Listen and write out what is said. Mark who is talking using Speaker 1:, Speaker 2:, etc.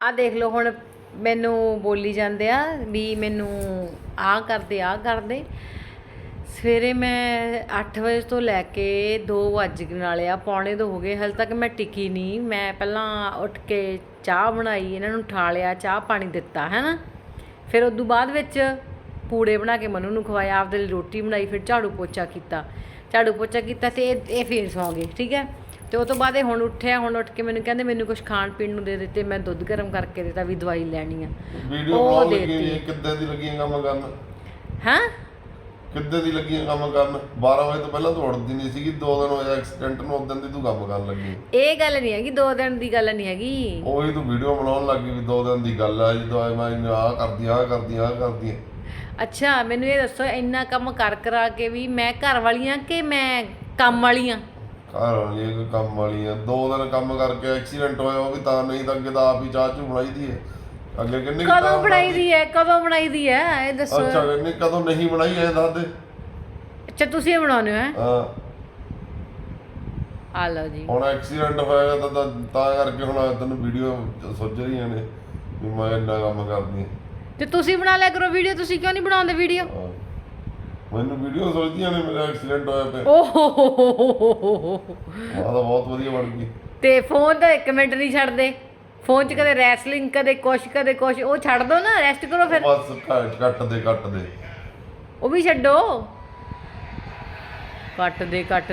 Speaker 1: ਆ ਦੇਖ ਲਓ, ਹੁਣ ਮੈਨੂੰ ਬੋਲੀ ਜਾਂਦੇ ਆ ਵੀ ਮੈਨੂੰ ਆਹ ਕਰਦੇ ਆਹ ਕਰਦੇ। ਸਵੇਰੇ ਮੈਂ 8 ਵਜੇ ਤੋਂ ਲੈ ਕੇ 2 ਵੱਜ ਗਏ ਨਾਲੇ ਆ ਪੌਣੇ ਦੋ ਹੋ ਗਏ। ਹਲ ਤੱਕ ਮੈਂ ਟਿਕੀ ਨਹੀਂ। ਮੈਂ ਪਹਿਲਾਂ ਉੱਠ ਕੇ ਚਾਹ ਬਣਾਈ, ਇਹਨਾਂ ਨੂੰ ਠਾਲਿਆ ਚਾਹ ਪਾਣੀ ਦਿੱਤਾ ਹੈ ਨਾ ਫਿਰ ਉਦੋਂ ਬਾਅਦ ਵਿੱਚ ਪੂੜੇ ਬਣਾ ਕੇ ਮਨੂ ਨੂੰ ਖਵਾਇਆ ਆਪਦੇ ਲਈ ਰੋਟੀ ਬਣਾਈ, ਫਿਰ ਝਾੜੂ ਪੋਚਾ ਕੀਤਾ। ਝਾੜੂ ਪੋਚਾ ਕੀਤਾ ਤੇ ਇਹ ਇਹ ਫੇਰ ਸੌਂ ਗਏ, ਠੀਕ ਹੈ? ਤੇ ਉਹ ਤੋਂ ਬਾਅਦ ਇਹ ਹੁਣ ਉੱਠਿਆ ਹੁਣ ਉੱਠ ਕੇ ਮੈਨੂੰ ਕਹਿੰਦੇ ਮੈਨੂੰ ਕੁਝ ਖਾਣ ਪੀਣ ਨੂੰ ਦੇ ਦਿੱਤੇ ਮੈਂ ਦੁੱਧ ਗਰਮ ਕਰਕੇ ਦਿੱਤਾ ਵੀ ਦਵਾਈ ਲੈਣੀ ਆ।
Speaker 2: ਵੀਡੀਓ
Speaker 1: ਉਹ ਦੇ ਦਿੱਤੀ।
Speaker 2: ਕਿੱਦਾਂ ਦੀ ਲੱਗੀਆਂ ਕੰਮ ਕਰਨ?
Speaker 1: ਹਾਂ?
Speaker 2: ਕਿੱਦਾਂ ਦੀ ਲੱਗੀਆਂ ਕੰਮ ਕਰਨ? 12 ਵਜੇ ਤੋਂ ਪਹਿਲਾਂ ਤੂੰ ਉੱਠਦੀ ਨਹੀਂ ਸੀਗੀ ਦੋ ਦਿਨ ਹੋਇਆ ਐਕਸੀਡੈਂਟ ਨੂੰ ਉਦੋਂ ਦੀ ਤੂੰ ਕੰਮ ਕਰਨ ਲੱਗੀ।
Speaker 1: ਇਹ ਗੱਲ ਨਹੀਂ ਹੈਗੀ ਦੋ ਦਿਨ ਦੀ ਗੱਲ ਨਹੀਂ ਹੈਗੀ।
Speaker 2: ਉਹੀ ਤੂੰ ਵੀਡੀਓ ਬਣਾਉਣ ਲੱਗੀ ਵੀ ਦੋ ਦਿਨ ਦੀ ਗੱਲ ਆ ਜਦੋਂ ਆਏ ਮੈਂ ਆਹ ਕਰਦੀ ਆਹ ਕਰਦੀ ਆਹ ਕਰਦੀ
Speaker 1: ਅੱਛਾ ਮੈਨੂੰ ਇਹ ਦੱਸੋ ਇੰਨਾ ਕੰਮ ਕਰ ਕਰਾ ਕੇ ਵੀ ਮੈਂ ਘਰ ਵਾਲੀਆਂ ਕਿ ਮੈਂ ਕੰਮ ਵਾਲੀਆਂ?
Speaker 2: ਘਰ ਵਾਲੀ ਕੋਈ ਕੰਮ ਵਾਲੀ ਆ। ਦੋ ਦਿਨ ਕੰਮ ਕਰਕੇ ਐਕਸੀਡੈਂਟ ਹੋਇਆ ਉਹ ਵੀ ਤਾਂ ਨਹੀਂ ਤਾਂ ਅੱਗੇ ਤਾਂ ਆਪ ਹੀ ਚਾਹ ਚੂ ਬਣਾਈ ਦੀ ਹੈ ਅੱਗੇ ਕਿੰਨੇ
Speaker 1: ਕਦੋਂ ਬਣਾਈ ਦੀ ਹੈ ਕਦੋਂ ਬਣਾਈ ਦੀ ਹੈ ਇਹ ਦੱਸੋ।
Speaker 2: ਅੱਛਾ ਕਿੰਨੇ ਕਦੋਂ ਨਹੀਂ ਬਣਾਈ ਇਹ ਦੱਸ ਦੇ।
Speaker 1: ਅੱਛਾ ਤੁਸੀਂ ਇਹ ਬਣਾਉਣੇ ਹੋ ਹੈ?
Speaker 2: ਹਾਂ।
Speaker 1: ਆ ਲਓ ਜੀ।
Speaker 2: ਹੁਣ ਐਕਸੀਡੈਂਟ ਹੋਇਆ ਤਾਂ ਤਾਂ ਤਾਂ ਕਰਕੇ ਹੁਣ ਤੈਨੂੰ ਵੀਡੀਓ ਸੁੱਝ ਰਹੀਆਂ ਨੇ ਵੀ ਮੈਂ ਇੰਨਾ ਕੰਮ ਕਰਦੀ ਹਾਂ
Speaker 1: ਤੇ ਤੁਸੀਂ ਬਣਾ ਲਿਆ ਕਰੋ ਵੀਡੀਓ ਤੁਸੀਂ ਕਿਉਂ ਨਹੀਂ ਬਣਾਉਂਦੇ ਵੀਡੀਓ
Speaker 2: ਹਾਂ। ਮੈਨੂੰ ਵੀਡੀਓ ਸੁੱਝਦੀਆਂ ਨੇ ਮੇਰਾ ਐਕਸੀਡੈਂਟ ਹੋਇਆ ਤੇ
Speaker 1: ਓਹ।
Speaker 2: ਆਹ ਤਾਂ ਬਹੁਤ ਵਧੀਆ ਬਣ ਗਈ।
Speaker 1: ਤੇ ਫੋਨ ਤਾਂ ਇੱਕ ਮਿੰਟ ਨਹੀਂ ਛੱਡਦੇ। ਫੋਨ 'ਚ ਕਦੇ ਰੈਸਲਿੰਗ ਕਦੇ ਕੁਛ ਕਦੇ ਕੁਛ। ਉਹ ਛੱਡ ਦੋ ਨਾ ਰੈਸਟ ਕਰੋ ਫਿਰ।
Speaker 2: ਬਸ ਕੱਟ ਦੇ ਕੱਟ ਦੇ
Speaker 1: ਉਹ ਵੀ ਛੱਡੋ। ਕੱਟ ਦੇ ਕੱਟ